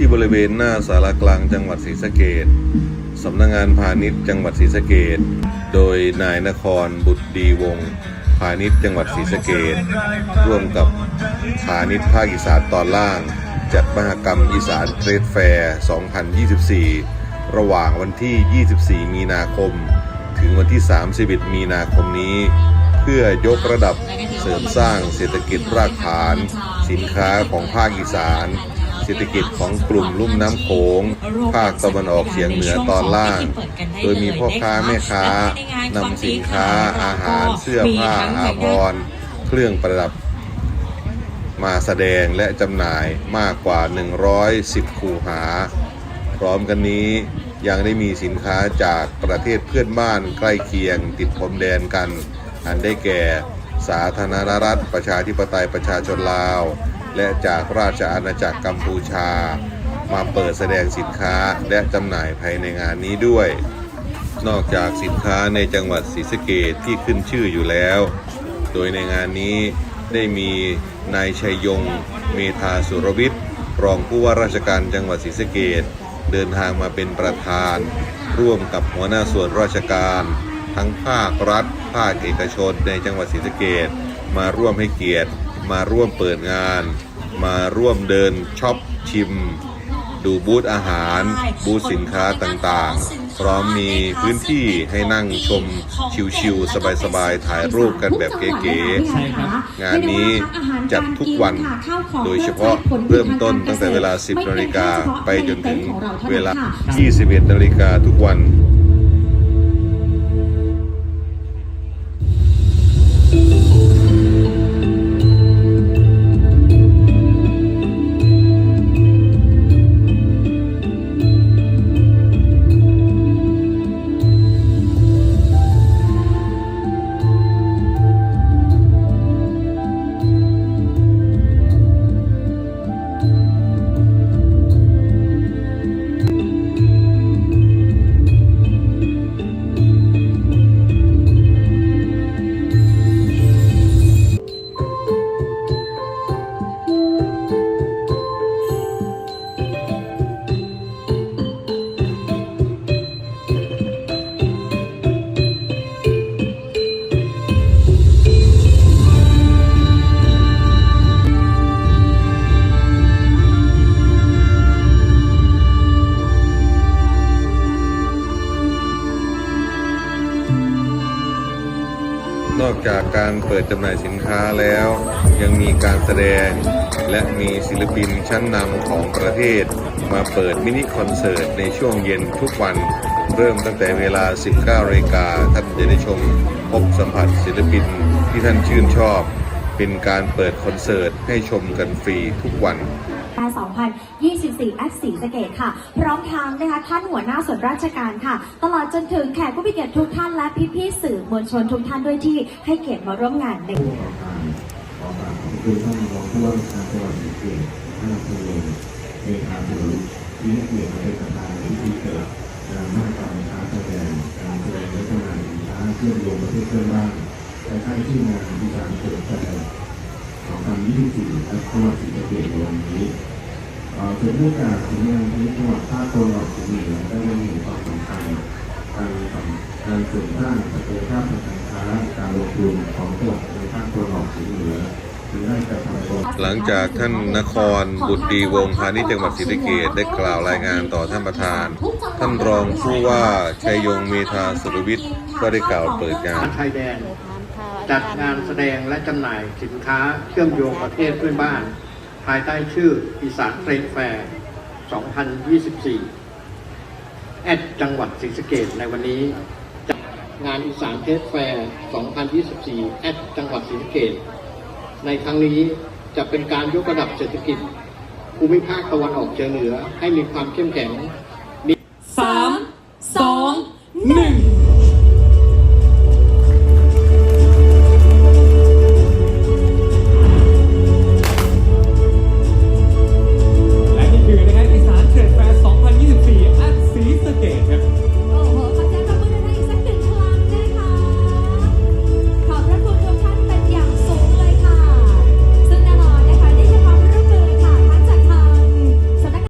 ที่บริเวณหน้าสารกลางจังหวัดศรีสะเกดสำนักงานพาณิชย์จังหวัดศรีสะเกดโดยนายนครบุตรดีวงศ์พาณิชย์จังหวัดศรีสะเกดร่วมกับพาณิชย์ภาคอีสานตอนล่าง จัดมหกรรมอีสานเทรดแฟร์ 2024 ระหว่างวันที่ 24 มีนาคม ถึงวันที่ 31 มีนาคมนี้ เพื่อยกระดับเสริมสร้างเศรษฐกิจรากฐาน สินค้าของภาคอีสาน เศรษฐกิจของกลุ่มลุ่มน้ำโขงภาคตะวันออกเฉียงเหนือตอนล่าง โดยมีพ่อค้าแม่ค้านำสินค้าอาหารเสื้อผ้าอาภรณ์เครื่องประดับมาแสดงและจำหน่ายมากกว่า 110 คูหา พร้อมกันนี้ยังได้มีสินค้าจากประเทศเพื่อนบ้านใกล้เคียงติดพรมแดนกัน อันได้แก่ สาธารณรัฐ ประชาธิปไตยประชาชนลาว และจากราชอาณาจักรกัมพูชา มาเปิดแสดงสินค้าและจำหน่ายภายในงานนี้ด้วย นอกจากสินค้าในจังหวัดศรีสะเกดที่ขึ้นชื่ออยู่แล้ว โดยในงานนี้ได้มีนายชัยยง เมธาสุรวิทย์รองผู้ว่าราชการจังหวัดศรีสะเกดเดินทางมาเป็นประธาน ร่วมกับหัวหน้าส่วนราชการ ทั้งภาครัฐ ภาคเอกชนในจังหวัดศรีสะเกดมาร่วมให้เกียรติ มาร่วมเปิดงาน มาร่วมเดินช็อปชิม ดูบูธอาหาร บูธสินค้าต่างๆ พร้อมมีพื้นที่ให้นั่งชมชิวๆสบายๆ ถ่ายรูปกันแบบเก๋ๆ งานนี้จัดทุกวัน โดยเฉพาะเริ่มต้นตั้งแต่เวลา 10นาฬิกาไปจนถึงเวลา 21นาฬิกาทุกวัน นอกจากการเปิดจำหน่ายสินค้าแล้ว ยังมีการแสดง และมีศิลปินชั้นนำของประเทศ มาเปิดมินิคอนเสิร์ตในช่วงเย็นทุกวัน เริ่มตั้งแต่เวลา 19นาฬิกาท่านจะได้ชม พบสัมผัสศิลปินที่ท่านชื่นชอบ เป็นการเปิดคอนเสิร์ตให้ชมกันฟรีทุกวัน การ 2024 แอดสีสะเกตค่ะ พร้อมทางนะคะท่านหัวหน้าส่วนราชการค่ะ ตลอดจนถึงแขกผู้มีเกียรติทุกท่านและพี่ๆสื่อมวลชนทุกท่านด้วยที่ให้เกียรติมาร่วมงานในขอฝากขอฝากขอบคุณท่านรองผู้ว่าราชการจังหวัดศรีสะเกษท่านอำเอลงเมธาสุรที่ให้เกียรติมาเป็นประธานในพิธีเปิดงานมหกรรมค้าแสดงการแสดงและจำหน่ายสินค้าเชื่อมโยงประเทศเพื่อนบ้านและใช้ที่งานมีการเปิดแสดง 2024และจังหวัดศรีสะเกษในวันนี้เอ่อเป็นผู้การของงานที่จังหวัดภาคตะวันออกเฉียงเหนือได้เล็งเห็นความสำคัญการทำการเสริมสร้างศักยภาพทางการค้าการลงทุนของจังหวัดในภาคตะวันออกเฉียงเหนือหรือได้กระทำตนหลังจากท่านนครบุตรดีวงศ์พาณิชย์จังหวัดศรีสะเกษได้กล่าวรายงานต่อท่านประธาน ท่านรองผู้ว่าชัยยงเมธาสุรวิทย์ก็ได้กล่าวเปิดงานชายแดน จัดงานแสดงและจำหน่ายสินค้าเชื่อมโยงประเทศเพื่อนบ้าน ภายใต้ชื่ออีสานเทรดแฟร์ 2024 แอดจังหวัดศรีสะเกษในวันนี้จัดงานอีสานเทรดแฟร์ 2024 แอดจังหวัดศรีสะเกษในครั้งนี้จะเป็นการยกระดับเศรษฐกิจภูมิภาคตะวันออกเฉียงเหนือให้มีความเข้มแข็ง